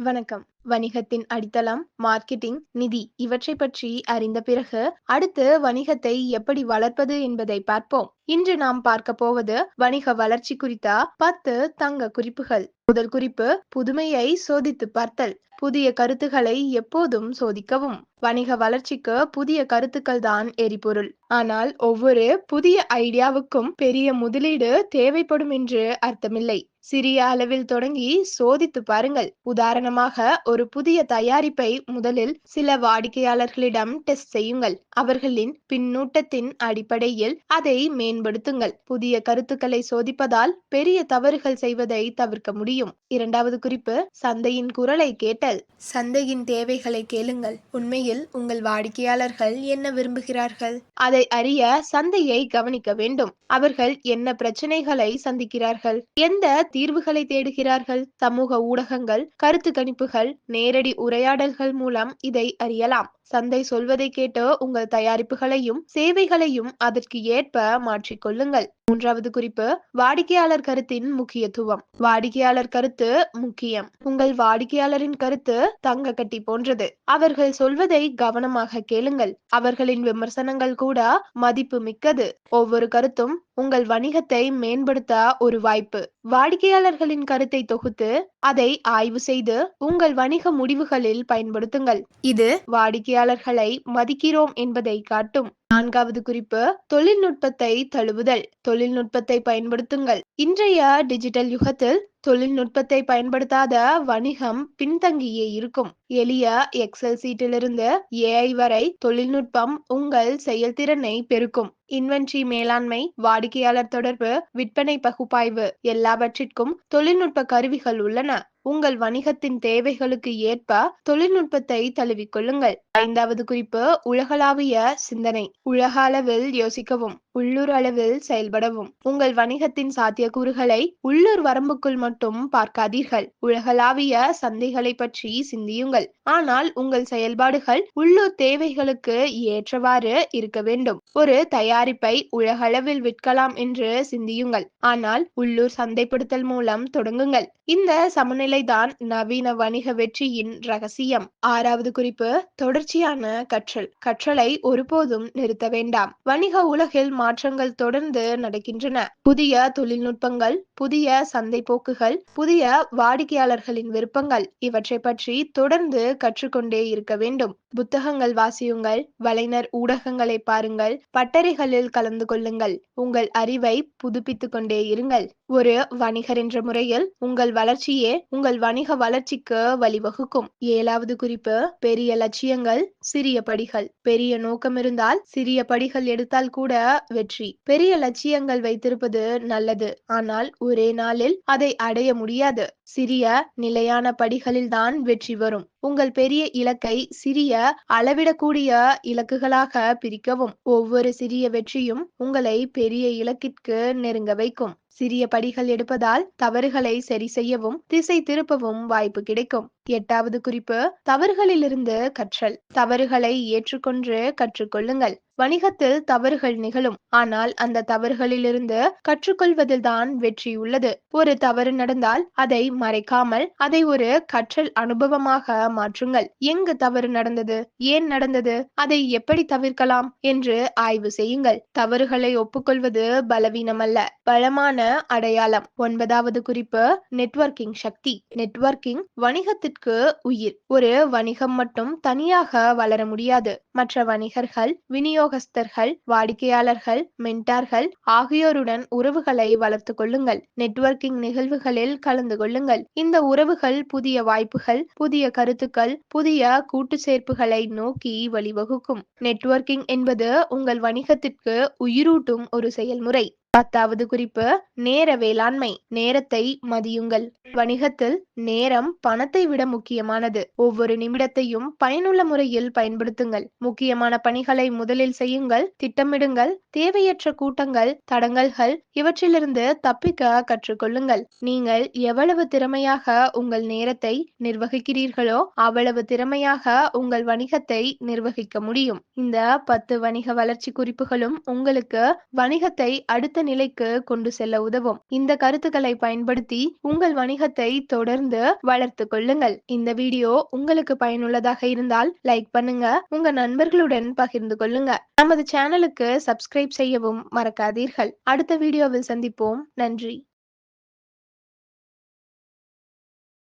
வணக்கம். வணிகத்தின் அடித்தளம் மார்க்கெட்டிங் நிதி இவற்றை பற்றி அறிந்த பிறகு அடுத்து வணிகத்தை எப்படி வளர்ப்பது என்பதை பார்ப்போம். இன்று நாம் பார்க்க போவது வணிக வளர்ச்சி குறித்த பத்து தங்க குறிப்புகள். முதல் குறிப்பு புதுமையை சோதித்து பார்த்தல். புதிய கருத்துக்களை எப்போதும் சோதிக்கவும். வணிக வளர்ச்சிக்கு புதிய கருத்துக்கள் தான் எரிபொருள். ஆனால் ஒவ்வொரு புதிய ஐடியாவுக்கும் பெரிய முதலீடு தேவைப்படும் என்று அர்த்தமில்லை. சிறிய அளவில் தொடங்கி சோதித்து பாருங்கள். உதாரணமாக ஒரு புதிய தயாரிப்பை முதலில் சில வாடிக்கையாளர்களிடம் டெஸ்ட் செய்யுங்கள். அவர்களின் பின்னூட்டத்தின் அடிப்படையில் அதை மேம்படுத்துங்கள். புதிய கருத்துக்களை சோதிப்பதால் பெரிய தவறுகள் செய்வதை தவிர்க்க முடியும். இரண்டாவது குறிப்பு சந்தையின் குரலை கேட்டல். சந்தையின் தேவைகளை கேளுங்கள். உண்மையில் உங்கள் வாடிக்கையாளர்கள் என்ன விரும்புகிறார்கள்? அதை அறிய சந்தையை கவனிக்க வேண்டும். அவர்கள் என்ன பிரச்சனைகளை சந்திக்கிறார்கள்? எந்த தீர்வுகளை தேடுகிறார்கள். சமூக ஊடகங்கள் கருத்து கணிப்புகள் நேரடி உரையாடல்கள் மூலம் இதை அறியலாம். சந்தை சொல்வதை கேட்டு உங்கள் தயாரிப்புகளையும் சேவைகளையும் அதற்கு ஏற்ப மாற்றிக்கொள்ளுங்கள் மூன்றாவது குறிப்பு வாடிக்கையாளர் கருத்தின் முக்கியத்துவம். வாடிக்கையாளர் கருத்து முக்கியம். உங்கள் வாடிக்கையாளரின் கருத்து தங்க கட்டி போன்றது. அவர்கள் சொல்வதை கவனமாக கேளுங்கள். அவர்களின் விமர்சனங்கள் கூட மதிப்பு மிக்கது. ஒவ்வொரு கருத்தும் உங்கள் வணிகத்தை மேம்படுத்த ஒரு வாய்ப்பு. வாடிக்கையாளர்களின் கருத்தை தொகுத்து அதை ஆய்வு செய்து உங்கள் வணிக முடிவுகளில் பயன்படுத்துங்கள். இது பணியாளர்களை மதிக்கிறோம் என்பதை காட்டும். நான்காவது குறிப்பு தொழில்நுட்பத்தை தழுவுதல். தொழில்நுட்பத்தை பயன்படுத்துங்கள். இன்றைய டிஜிட்டல் யுகத்தில் தொழில்நுட்பத்தை பயன்படுத்தாத வணிகம் பின்தங்கியே இருக்கும். எளிய எக்ஸல் சீட்டிலிருந்து ஏஐ வரை தொழில்நுட்பம் உங்கள் செயல்திறனை பெருக்கும். இன்வென்ட்ரி மேலாண்மை வாடிக்கையாளர் தொடர்பு விற்பனை பகுப்பாய்வு எல்லாவற்றிற்கும் தொழில்நுட்ப கருவிகள் உள்ளன. உங்கள் வணிகத்தின் தேவைகளுக்கு ஏற்ப தொழில்நுட்பத்தை தழுவிக்கொள்ளுங்கள் ஐந்தாவது குறிப்பு உலகளாவிய சிந்தனை. உலக அளவில் யோசிக்கவும் உள்ளூர் அளவில் செயல்படவும். உங்கள் வணிகத்தின் சாத்தியக்கூறுகளை உள்ளூர் வரம்புக்குள் மட்டும் பார்க்காதீர்கள். உலகளாவிய சந்தைகளை பற்றி சிந்தியுங்கள். ஆனால் உங்கள் செயல்பாடுகள் உள்ளூர் தேவைகளுக்கு ஏற்றவாறு இருக்க வேண்டும். ஒரு தயாரிப்பை உலகளவில் விற்கலாம் என்று சிந்தியுங்கள். ஆனால் உள்ளூர் சந்தைப்படுத்தல் மூலம் தொடங்குங்கள். இந்த சமநிலைதான் நவீன வணிக வெற்றியின் ரகசியம். ஆறாவது குறிப்பு தொடர்ச்சியான கற்றல். கற்றலை ஒருபோதும் நிறுத்த வேண்டாம். வணிக உலகில் மாற்றங்கள் தொடர்ந்து நடக்கின்றன. புதிய தொழில்நுட்பங்கள் புதிய சந்தை போக்குகள் புதிய வாடிக்கையாளர்களின் விருப்பங்கள் இவற்றை பற்றி தொடர்ந்து கற்றுக்கொண்டே இருக்க வேண்டும். புத்தகங்கள் வாசியுங்கள் வலைஞர் ஊடகங்களை பாருங்கள் பட்டறைகளில் கலந்து கொள்ளுங்கள். உங்கள் அறிவை புதுப்பித்துக் கொண்டே இருங்கள். ஒரு வணிகர் என்ற முறையில் உங்கள் வளர்ச்சியே உங்கள் வணிக வளர்ச்சிக்கு வழிவகுக்கும். ஏழாவது குறிப்பு பெரிய லட்சியங்கள் சிறிய படிகள். பெரிய நோக்கம் இருந்தால் சிறிய படிகள் எடுத்தால் கூட வெற்றி. பெரிய லட்சியங்கள் வைத்திருப்பது நல்லது ஆனால் ஒரே நாளில் அதை அடைய முடியாது. சிறிய நிலையான படிகளில் தான் வெற்றி வரும். உங்கள் பெரிய இலக்கை சிறிய அளவிடக்கூடிய இலக்குகளாக பிரிக்கவும். ஒவ்வொரு சிறிய வெற்றியும் உங்களை பெரிய இலக்கிற்கு நெருங்க வைக்கும். சிறிய படிகள் எடுப்பதால் தவறுகளை சரி செய்யவும் திசை திருப்பவும் வாய்ப்பு கிடைக்கும். எட்டாவது குறிப்பு தவறுகளிலிருந்து கற்றல். தவறுகளை ஏற்றுக்கொண்டு கற்றுக்கொள்ளுங்கள். வணிகத்தில் தவறுகள் நிகழும். ஆனால் அந்த தவறுகளிலிருந்து கற்றுக்கொள்வதில்தான் வெற்றி உள்ளது. ஒரு தவறு நடந்தால் அதை மறைக்காமல் அதை ஒரு கற்றல் அனுபவமாக மாற்றுங்கள். எங்கு தவறு நடந்தது? ஏன் நடந்தது? அதை எப்படி தவிர்க்கலாம் என்று ஆய்வு செய்யுங்கள். தவறுகளை ஒப்புக்கொள்வது பலவீனம் அல்ல பலமான அடையாளம். ஒன்பதாவது குறிப்பு நெட்வொர்க்கிங் சக்தி. நெட்வொர்க்கிங் வணிகத்திற்கு உயிர். ஒரு வணிகம் மட்டும் தனியாக வளர முடியாது. மற்ற வணிகர்கள் விநியோகஸ்தர்கள் வாடிக்கையாளர்கள் மென்டார்கள் ஆகியோருடன் உறவுகளை வளர்த்து கொள்ளுங்கள். நெட்வொர்க்கிங் நிகழ்வுகளில் கலந்து கொள்ளுங்கள். இந்த உறவுகள் புதிய வாய்ப்புகள் புதிய கருத்துக்கள் புதிய கூட்டு சேர்ப்புகளை நோக்கி வழிவகுக்கும். நெட்வொர்க்கிங் என்பது உங்கள் வணிகத்திற்கு உயிரூட்டும் ஒரு செயல்முறை. பத்தாவது குறிப்பு நேர வேளாண்மை நேரத்தை மதியுங்கள். வணிகத்தில் நேரம் பணத்தை விட முக்கியமானது. ஒவ்வொரு நிமிடத்தையும் பயனுள்ள முறையில் பயன்படுத்துங்கள். முக்கியமான பணிகளை முதலில் செய்யுங்கள் திட்டமிடுங்கள் தேவையற்ற கூட்டங்கள் தடங்கல்கள் இவற்றிலிருந்து தப்பிக்க கற்றுக்கொள்ளுங்கள். நீங்கள் எவ்வளவு திறமையாக உங்கள் நேரத்தை நிர்வகிக்கிறீர்களோ அவ்வளவு திறமையாக உங்கள் வணிகத்தை நிர்வகிக்க முடியும். இந்த பத்து வணிக வளர்ச்சி குறிப்புகளும் உங்களுக்கு வணிகத்தை அடுத்த அடுத்த நிலைக்கு கொண்டு செல்ல உதவும். இந்த கருத்துக்களை பயன்படுத்தி உங்கள் வணிகத்தை தொடர்ந்து வளர்த்து கொள்ளுங்கள். இந்த வீடியோ உங்களுக்கு பயனுள்ளதாக இருந்தால் லைக் பண்ணுங்க. உங்க நண்பர்களுடன் பகிர்ந்து கொள்ளுங்க. நமது சேனலுக்கு சப்ஸ்கிரைப் செய்யவும் மறக்காதீர்கள். அடுத்த வீடியோவில் சந்திப்போம். நன்றி.